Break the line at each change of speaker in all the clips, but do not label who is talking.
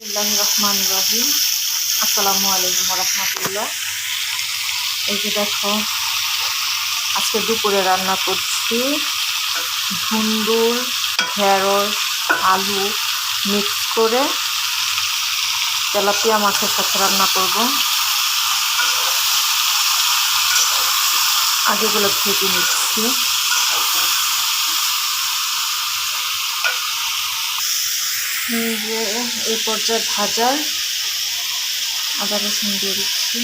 বিসমিল্লাহ রহমান রাহিম। আসসালামু আলাইকুম রহমতুল্লাহ। এই যে দেখো, আজকে দুপুরে রান্না করছি ধুন্দুর, ঢেঁড়স, আলু মিক্স করে তেলাপিয়া মাছের সাথে রান্না করব। আগেগুলো ভেজে নিচ্ছি। এই পর্যায়ে ভাজা আদা রসুন দিয়ে দিচ্ছি।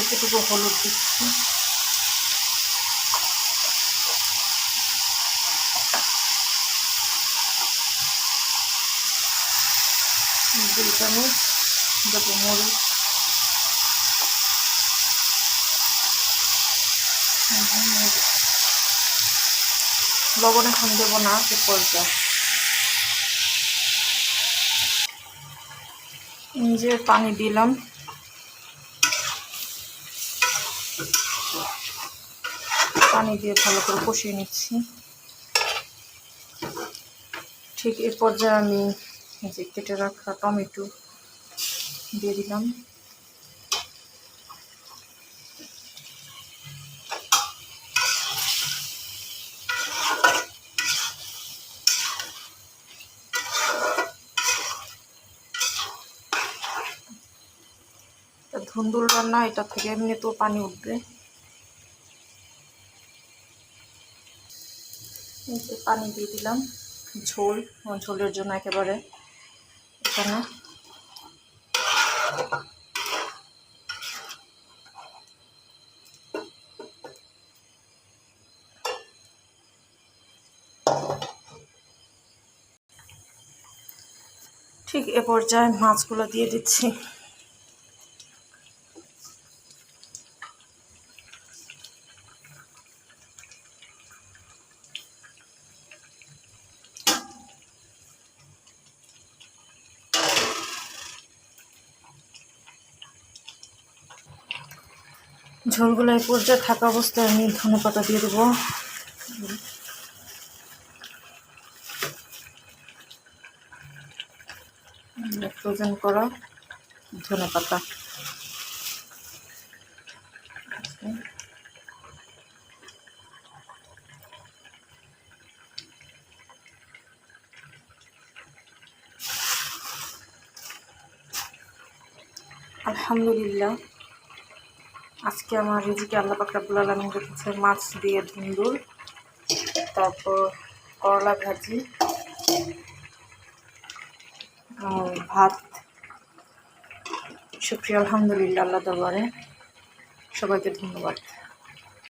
এতটুকু হলুদ দিচ্ছি। দুই চামচ মরিচ। লবণ এখন দেবো না এই যে পানি দিলাম। পানি দিয়ে ভালো করে কষিয়ে নিচ্ছি। ঠিক এরপর পর্যায়ে আমি যে কেটে রাখা টমেটো দিয়ে দিলাম। ধুন্দুল রান্না, এটা থেকে এমনি তো পানি উঠবে। পানি দিয়ে দিলাম, ঝোল ঝোলের জন্য একেবারে এখানে। ঠিক এ পর্যায়ে মাছগুলো দিয়ে দিচ্ছি। ঝোলগুলো এই পর্যায়ে থাকা অবস্থায় আমি ধনে পাতা দিয়ে দেবো। ফ্রোজেন করা ধনে পাতা। আলহামদুলিল্লাহ। আজকে আমার রিজিকে আল্লাহ পাকরাবুল আলমিন রেখেছে মাছ দিয়ে ধুন্দুর তারপর করলা ভাজি ভাত। সুপ্রিয় আলহামদুলিল্লাহ, আল্লাহ দরবারে। সবাইকে ধন্যবাদ।